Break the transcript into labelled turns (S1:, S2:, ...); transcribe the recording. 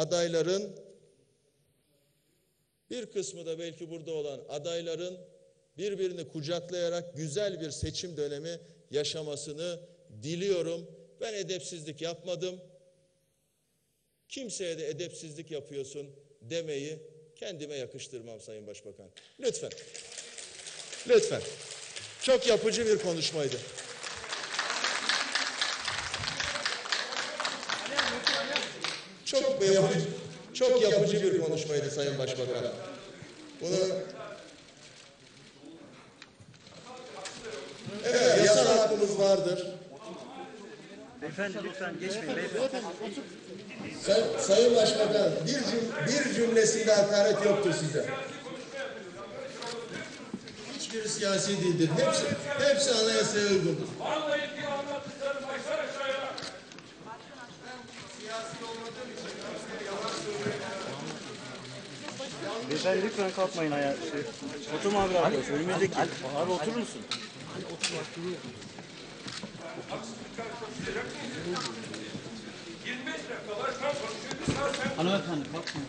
S1: adayların bir kısmı da belki burada olan adayların birbirini kucaklayarak güzel bir seçim dönemi yaşamasını diliyorum. Ben edepsizlik yapmadım. Kimseye de edepsizlik yapıyorsun demeyi kendime yakıştırmam Sayın Başbakan. Lütfen. Lütfen. Çok yapıcı bir konuşmaydı. Çok yapıcı, çok yapıcı bir konuşmaydı Sayın Başbakan. Bunu Evet, yasal hakkımız vardır.
S2: Beyefendi lütfen geçmeyin beyefendi.
S1: Say- Sayın Başbakan, bir, cüm bir cümlesinde hakaret yoktur size. Hiçbiri siyasi değildir. Hepsi, hepsi anayasaya uygundur.
S2: Beyefendi lütfen kalkmayın ayağa. Şey, oturma abi arkadaş. Önümüzdeki. Abi oturur musun?
S3: Hanımefendi kalkmayın.